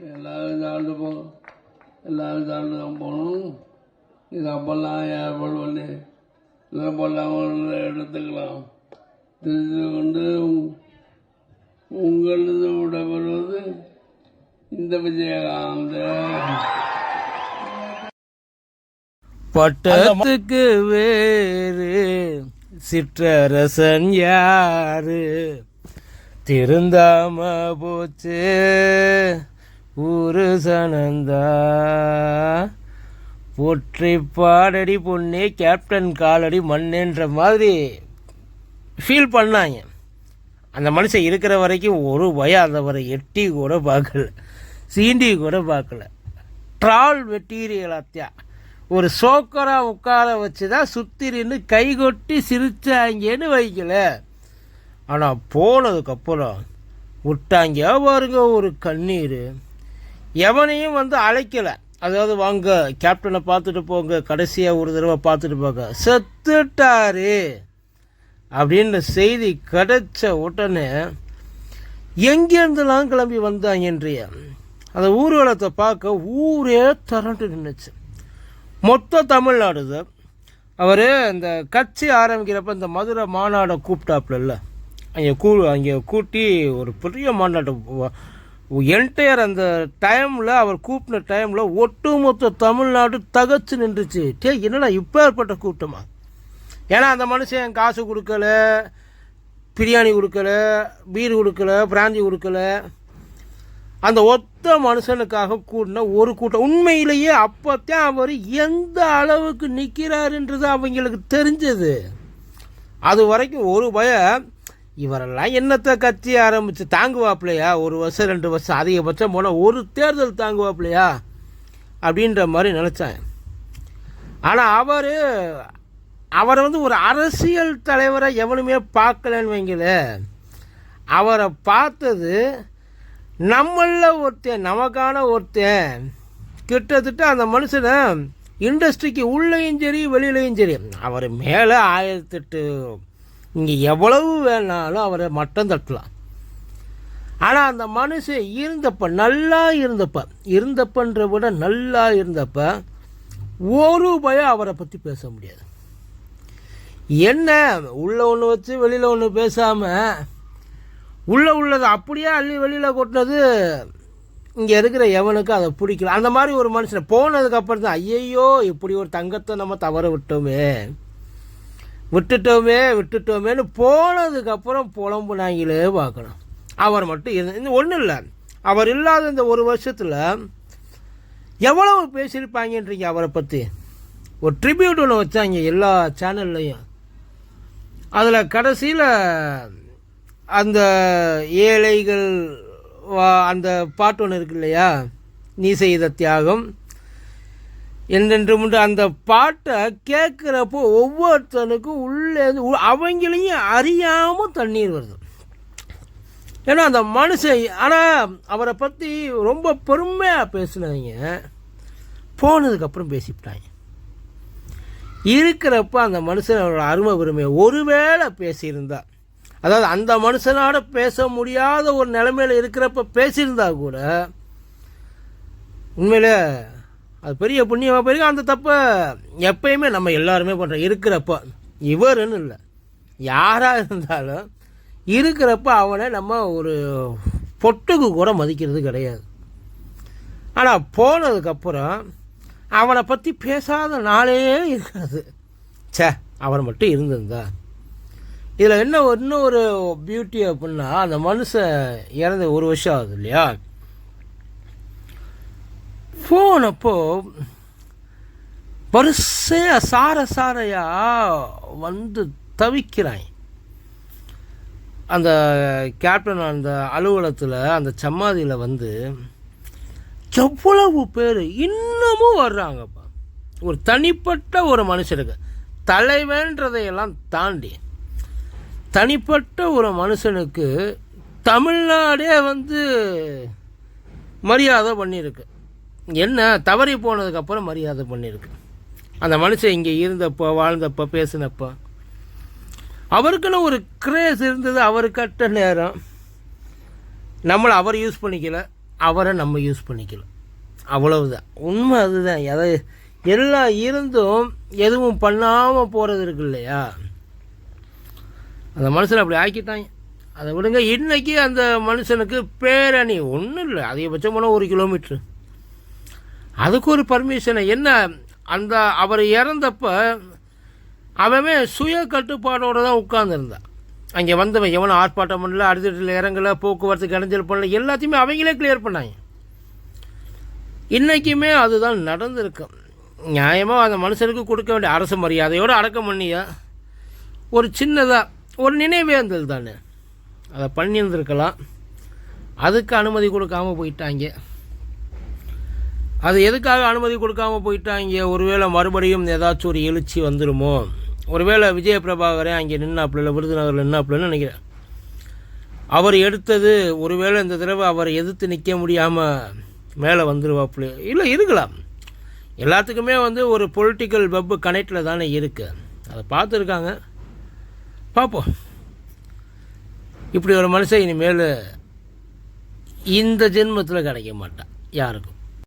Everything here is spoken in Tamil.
எல்லாரும் தாழ்ந்து போ. எல்லாரும் தாழ்ந்து தான் போகணும். இது அப்பெல்லாம் ஏற்பாடு பண்ணி இல்லை எடுத்துக்கலாம். தெரிந்து கொண்டு உங்களது விடப்படுவது இந்த விஜயகாந்த. பட்டத்துக்கு வேறு சிற்றரசன் யாரு? திருந்தாம போச்சு. ஊரு சனந்தா. போற்றி பாடடி பொண்ணே கேப்டன் காலடி மண்ணுன்ற மாதிரி ஃபீல் பண்ணாங்க. அந்த மனுஷன் இருக்கிற வரைக்கும் ஒரு பயம் அந்த வரை எட்டி கூட பார்க்கல. சீண்டி கூட பார்க்கல. ட்ரால் மெட்டீரியல் அத்தியா. ஒரு சோக்கராக உட்கார வச்சு தான் சுத்திரின்னு கை கைகொட்டி சிரிச்சாங்கன்னு வைக்கல. ஆனால் போனதுக்கப்புறம் விட்டாங்க பாருங்க ஒரு கண்ணீர். எவனையும் வந்து அழைக்கலை. அதாவது வாங்க கேப்டனை பார்த்துட்டு போங்க கடைசியாக ஒரு தடவை பார்த்துட்டு போங்க. செத்துட்டாரு. அப்படின்ற செய்தி கிடைச்ச உடனே எங்கேருந்துலாம் கிளம்பி வந்தாங்கன்றிய அந்த ஊர்வலத்தை பார்க்க ஊரே திரண்டு நின்றுச்சு மொத்த தமிழ்நாடு இது. அவர் இந்த கட்சி ஆரம்பிக்கிறப்ப இந்த மதுரை மாநாடை கூப்பிட்டாப்புல அங்கே கூ அங்கே கூட்டி ஒரு பெரிய மாநாட்டை என்டையர் அந்த டைமில் அவர் கூப்பின டைமில் ஒட்டுமொத்த தமிழ்நாடு தகச்சு நின்றுச்சு. டே என்னடா இப்போ ஏற்பட்ட கூட்டமா? ஏன்னா அந்த மனுஷன் காசு கொடுக்கல பிரியாணி கொடுக்கல பீர் கொடுக்கல பிராந்தி கொடுக்கல. அந்த ஒத்த மனுஷனுக்காக கூடின ஒரு கூட்டம். உண்மையிலேயே அப்போத்தான் அவர் எந்த அளவுக்கு நிற்கிறாருன்றது அவங்களுக்கு தெரிஞ்சது. அது வரைக்கும் ஒரு பயம் இவரெல்லாம் என்னத்தை கட்சி ஆரம்பித்து தாங்குவாப்பிலையா ஒரு வருஷம் ரெண்டு வருஷம் அதிகபட்சம் போனால் ஒரு தேர்தல் தாங்குவாப்பிலையா அப்படின்ற மாதிரி நினச்சேன். ஆனால் அவர் அவரை வந்து ஒரு அரசியல் தலைவரை எவனுமே பார்க்கலன்னு வைங்களேன் அவரை பார்த்தது நம்மளில் ஒருத்தன் நமக்கான ஒருத்தன். கிட்டத்தட்ட அந்த மனுஷனை இண்டஸ்ட்ரிக்கு உள்ளேயும் சரி வெளியிலையும் சரி அவர் மேலே ஆயிரத்தெட்டு இங்கே எவ்வளவு வேணாலும் அவரை மட்டம் தட்டலாம். ஆனால் அந்த மனுஷன் இருந்தப்ப நல்லா இருந்தப்ப இருந்தப்பன்ற விட நல்லா இருந்தப்ப ஒரு பயம் அவரை பற்றி பேச முடியாது. என்ன உள்ளே ஒன்று வச்சு வெளியில் ஒன்று பேசாமல் உள்ளே உள்ளதை அப்படியே அள்ளி வெளியில் கொட்டினது இங்கே இருக்கிற எவனுக்கு அதை பிடிக்கல. அந்த மாதிரி ஒரு மனுஷன் போனதுக்கப்புறம் தான் ஐயையோ இப்படி ஒரு தங்கத்தை நம்ம தவற விட்டோமே. விட்டுட்டோமே விட்டுட்டோமேன்னு போனதுக்கப்புறம் புலம்புனாங்களே பார்க்கணும். அவர் மட்டும் இருந்து ஒன்றும் இல்லை. அவர் இல்லாத இந்த ஒரு வருஷத்தில் எவ்வளவு பேசியிருப்பாங்கன்றீங்க அவரை பற்றி ஒரு ட்ரிபியூட் ஒன்று வச்சாங்க எல்லா சேனல்லையும் அதில் கடைசியில் அந்த ஏழைகள் வா- அந்த பாட்டு ஒன்று இருக்கு இல்லையா? நீ செய்த தியாகம் என்றென்று முன்று அந்த பாட்டை கேட்குறப்போ ஒவ்வொருத்தனுக்கும் உள்ளே இருந்து அவங்களையும் அறியாமல் தண்ணீர் வருது. ஏன்னா அந்த மனுஷன் ஆனால் அவரை பற்றி ரொம்ப பெருமையாக பேசினவங்க போனதுக்கப்புறம் பேசிவிட்டாங்க. இருக்கிறப்ப அந்த மனுஷனோட அருமை பெருமையை ஒருவேளை பேசியிருந்தா அதாவது அந்த மனுஷனோட பேச முடியாத ஒரு நிலைமையில இருக்கிறப்ப பேசியிருந்தா கூட உண்மையிலே அது பெரிய புண்ணியமாக பெரிய அந்த தப்பை எப்பயுமே நம்ம எல்லாருமே பண்ணுறோம் இருக்கிறப்ப இவருன்னு இல்லை. யாராக இருந்தாலும் இருக்கிறப்ப அவனை நம்ம ஒரு பொட்டுக்கு கூட மதிக்கிறது கிடையாது. ஆனால் போனதுக்கப்புறம் அவனை பற்றி பேசாத நாளே இருக்காது. சே அவன் மட்டும் இருந்திருந்தா. இதில் என்ன இன்னும் ஒரு பியூட்டி அப்படின்னா அந்த மனுஷன் இறந்து ஒரு வருஷம் ஆகுது இல்லையா? போனப்போ வரிசையாக சார சாரையாக வந்து தவிக்கிறாய். அந்த கேப்டன் அந்த அலுவலகத்தில் அந்த சமாதியில் வந்து எவ்வளவு பேர் இன்னமும் வர்றாங்கப்பா. ஒரு தனிப்பட்ட ஒரு மனுஷனுக்கு தலைவன்றதையெல்லாம் தாண்டி தனிப்பட்ட ஒரு மனுஷனுக்கு தமிழ்நாடே வந்து மரியாதை பண்ணியிருக்கு. என்ன தவறி போனதுக்கப்புறம் மரியாதை பண்ணியிருக்கு அந்த மனுஷன் இங்கே இருந்தப்போ வாழ்ந்தப்போ பேசினப்போ அவருக்குன்னு ஒரு கிரேஸ் இருந்தது அவர் கட்ட நேரம். நம்மளை அவர் யூஸ் பண்ணிக்கல அவரை நம்ம யூஸ் பண்ணிக்கலாம் அவ்வளவுதான். உண்மை அதுதான். எதை எல்லாம் இருந்தும் எதுவும் பண்ணாமல் போகிறது இருக்கு இல்லையா? அந்த மனுஷனை அப்படி ஆக்கிட்டாங்க. அதை விடுங்க இன்றைக்கி அந்த மனுஷனுக்கு பேரணி ஒன்றும் இல்லை. அதிகபட்சம் போனால் ஒரு கிலோமீட்ரு அதுக்கு ஒரு பர்மிஷனை என்ன? அந்த அவர் இறந்தப்ப அவன் சுய கட்டுப்பாடோடு தான் உட்கார்ந்துருந்தான். அங்கே வந்தவன் எவனும் ஆர்ப்பாட்டம் பண்ணல அடுத்தட்டில் இறங்கலை போக்குவரத்து இடைஞ்சல் பண்ணல எல்லாத்தையுமே அவங்களே கிளியர் பண்ணாங்க. இன்றைக்குமே அதுதான் நடந்திருக்கு. நியாயமாக அந்த மனுஷனுக்கு கொடுக்க வேண்டிய அரசு மரியாதையோடு அடக்கம் பண்ணியா ஒரு சின்னதாக ஒரு நினைவேந்தல் தானே. அதை பண்ணியிருந்திருக்கலாம். அதுக்கு அனுமதி கொடுக்காம போயிட்டாங்க. அது எதுக்காக அனுமதி கொடுக்காம போயிட்டாங்க? ஒருவேளை மறுபடியும் ஏதாச்சும் ஒரு எழுச்சி வந்துருமோ? ஒருவேளை விஜய பிரபாகரே அங்கே நின்னாப்புல விருதுநகரில் நின்னாப்புலன்னு நினைக்கிறேன். அவர் எடுத்தது ஒருவேளை இந்த தடவை அவர் எதிர்த்து நிற்க முடியாமல் மேலே வந்துடுவாப்புல இல்லை இருக்கலாம். எல்லாத்துக்குமே வந்து ஒரு பொலிட்டிக்கல் வெப்பு கனெக்டில் தானே இருக்குது அதை பார்த்துருக்காங்க. பார்ப்போம். இப்படி ஒரு மனுஷன் இனிமேல் இந்த ஜென்மத்தில் கிடைக்க மாட்டான். யாருக்கும்.